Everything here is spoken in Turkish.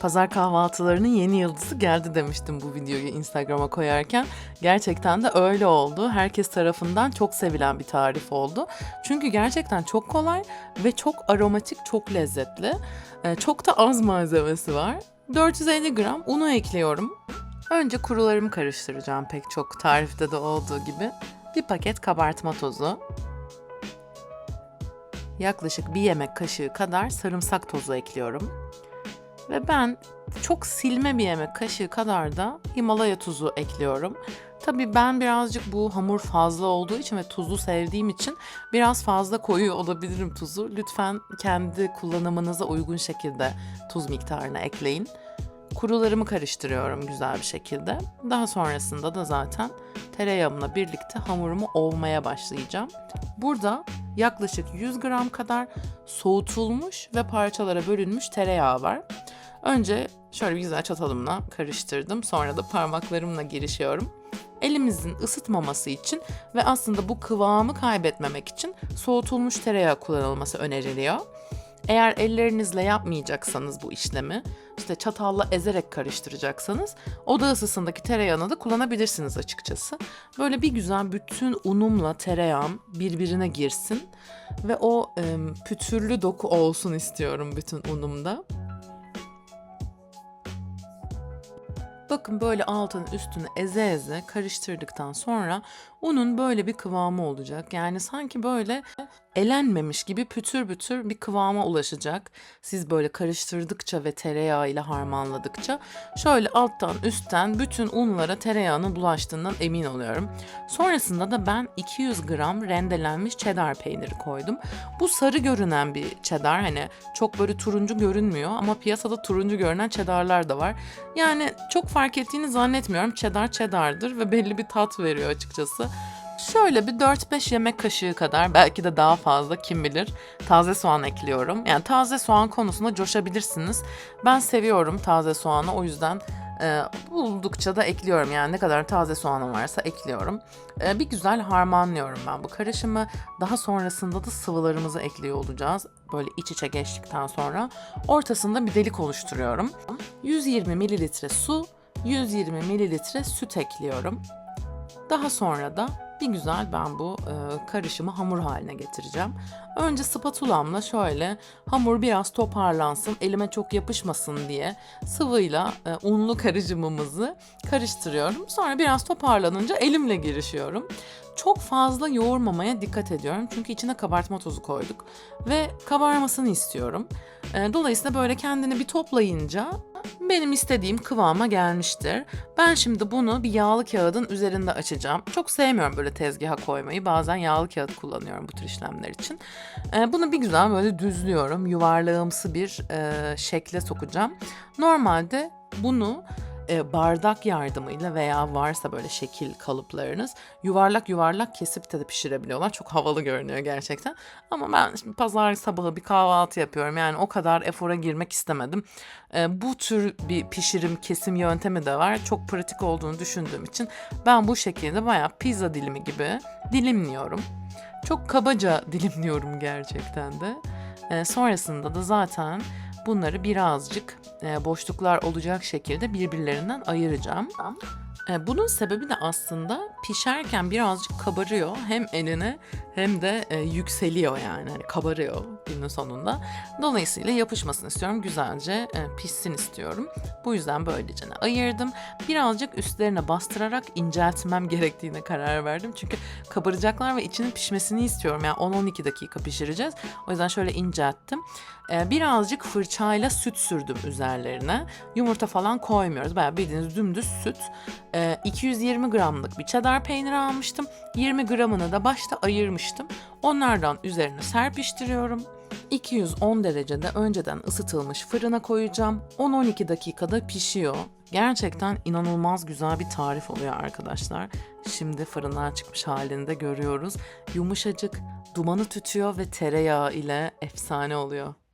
Pazar kahvaltılarının yeni yıldızı geldi demiştim bu videoyu Instagram'a koyarken. Gerçekten de öyle oldu. Herkes tarafından çok sevilen bir tarif oldu. Çünkü gerçekten çok kolay ve çok aromatik, çok lezzetli. Ee, çok da az malzemesi var. 450 gram unu ekliyorum. Önce kurularımı karıştıracağım pek çok tarifte de olduğu gibi. Bir paket kabartma tozu. Yaklaşık bir yemek kaşığı kadar sarımsak tozu ekliyorum. Ve ben çok silme bir yemek kaşığı kadar da Himalaya tuzu ekliyorum. Tabii ben birazcık bu hamur fazla olduğu için ve tuzlu sevdiğim için biraz fazla koyu olabilirim tuzu. Lütfen kendi kullanımınıza uygun şekilde tuz miktarını ekleyin. Kurularımı karıştırıyorum güzel bir şekilde. Daha sonrasında da zaten tereyağımla birlikte hamurumu ovmaya başlayacağım. Burada yaklaşık 100 gram kadar soğutulmuş ve parçalara bölünmüş tereyağı var. Önce şöyle bir güzel çatalımla karıştırdım. Sonra da parmaklarımla girişiyorum. Elimizin ısıtmaması için ve aslında bu kıvamı kaybetmemek için soğutulmuş tereyağı kullanılması öneriliyor. Eğer ellerinizle yapmayacaksanız bu işlemi, işte çatalla ezerek karıştıracaksanız oda ısısındaki tereyağını da kullanabilirsiniz açıkçası. Böyle bir güzel bütün unumla tereyağım birbirine girsin ve o e, pütürlü doku olsun istiyorum bütün unumda. Bakın böyle altını üstünü eze eze karıştırdıktan sonra unun böyle bir kıvamı olacak. Yani sanki böyle elenmemiş gibi pütür pütür bir kıvama ulaşacak. Siz böyle karıştırdıkça ve tereyağı ile harmanladıkça şöyle alttan üstten bütün unlara tereyağının bulaştığından emin oluyorum. Sonrasında da ben 200 gram rendelenmiş cheddar peyniri koydum. Bu sarı görünen bir cheddar hani çok böyle turuncu görünmüyor ama piyasada turuncu görünen cheddarlar da var. Yani çok fark ettiğini zannetmiyorum. Cheddar cheddardır ve belli bir tat veriyor açıkçası. Şöyle bir 4-5 yemek kaşığı kadar belki de daha fazla kim bilir taze soğan ekliyorum. Yani taze soğan konusunda coşabilirsiniz. Ben seviyorum taze soğanı o yüzden e, buldukça da ekliyorum. Yani ne kadar taze soğanım varsa ekliyorum. E, bir güzel harmanlıyorum ben bu karışımı. Daha sonrasında da sıvılarımızı ekliyor olacağız. Böyle iç içe geçtikten sonra ortasında bir delik oluşturuyorum. 120 mililitre su, 120 mililitre süt ekliyorum. Daha sonra da bir güzel ben bu e, karışımı hamur haline getireceğim. Önce spatulamla şöyle hamur biraz toparlansın, elime çok yapışmasın diye sıvıyla e, unlu karışımımızı karıştırıyorum. Sonra biraz toparlanınca elimle girişiyorum. Çok fazla yoğurmamaya dikkat ediyorum çünkü içine kabartma tozu koyduk ve kabarmasını istiyorum. E, dolayısıyla böyle kendini bir toplayınca benim istediğim kıvama gelmiştir. Ben şimdi bunu bir yağlı kağıdın üzerinde açacağım. Çok sevmiyorum böyle tezgaha koymayı. Bazen yağlı kağıt kullanıyorum bu tür işlemler için. Ee, bunu bir güzel böyle düzlüyorum. Yuvarlağımsı bir e, şekle sokacağım. Normalde bunu e, bardak yardımıyla veya varsa böyle şekil kalıplarınız yuvarlak yuvarlak kesip de, pişirebiliyorlar. Çok havalı görünüyor gerçekten. Ama ben şimdi pazar sabahı bir kahvaltı yapıyorum. Yani o kadar efora girmek istemedim. E, bu tür bir pişirim kesim yöntemi de var. Çok pratik olduğunu düşündüğüm için ben bu şekilde bayağı pizza dilimi gibi dilimliyorum. Çok kabaca dilimliyorum gerçekten de. E, sonrasında da zaten bunları birazcık e, boşluklar olacak şekilde birbirlerinden ayıracağım. E, bunun sebebi de aslında pişerken birazcık kabarıyor. Hem eline hem de e, yükseliyor yani. Hani kabarıyor günün sonunda. Dolayısıyla yapışmasını istiyorum. Güzelce e, pişsin istiyorum. Bu yüzden böylece ayırdım. Birazcık üstlerine bastırarak inceltmem gerektiğine karar verdim. Çünkü kabaracaklar ve içinin pişmesini istiyorum. Yani 10-12 dakika pişireceğiz. O yüzden şöyle incelttim. Birazcık fırçayla süt sürdüm üzerlerine. Yumurta falan koymuyoruz. Bayağı bildiğiniz dümdüz süt. E, 220 gramlık bir cheddar peyniri almıştım. 20 gramını da başta ayırmıştım. Onlardan üzerine serpiştiriyorum. 210 derecede önceden ısıtılmış fırına koyacağım. 10-12 dakikada pişiyor. Gerçekten inanılmaz güzel bir tarif oluyor arkadaşlar. Şimdi fırından çıkmış halini de görüyoruz. Yumuşacık, dumanı tütüyor ve tereyağı ile efsane oluyor.